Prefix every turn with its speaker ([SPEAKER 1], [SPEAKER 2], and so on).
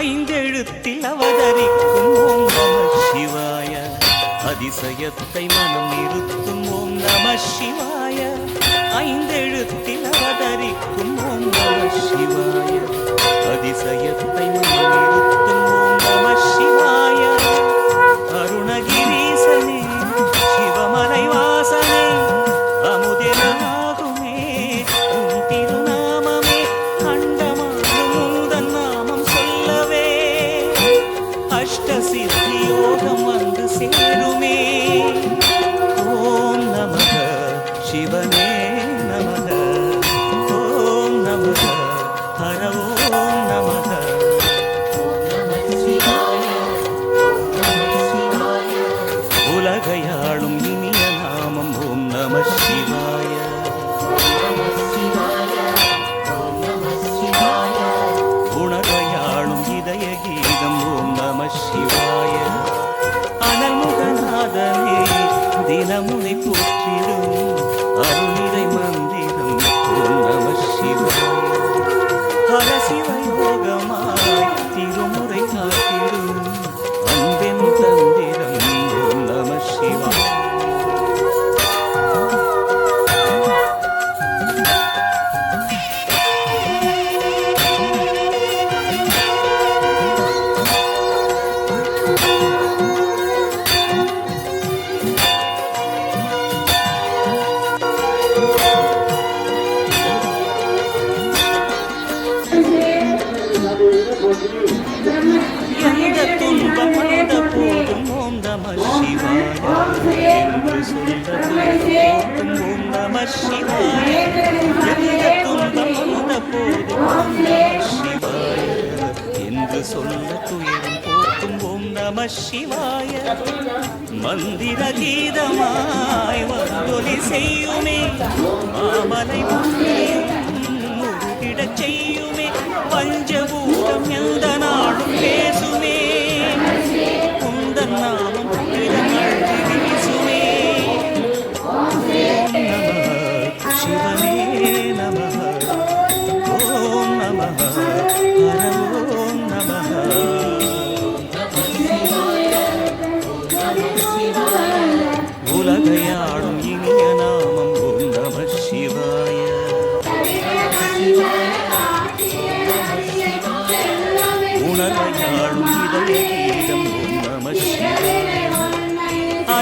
[SPEAKER 1] ஐந்தெழுத்தில் அவதரிக்கும் ஓம் நம சிவாய. அதிசயத்தை மனம் நிறுத்தும் ஓம் நம சிவாய. ஐந்தெழுத்தில் அவதரிக்கும் ஓம் நம சிவாய. அதிசயத்தை மனம் Shiva என்று சொல்ல துயரம் போக்கும் ஓம் நம சிவாய। மந்திர கீதமாய் வந்தொலி செய்யுமே மாமலை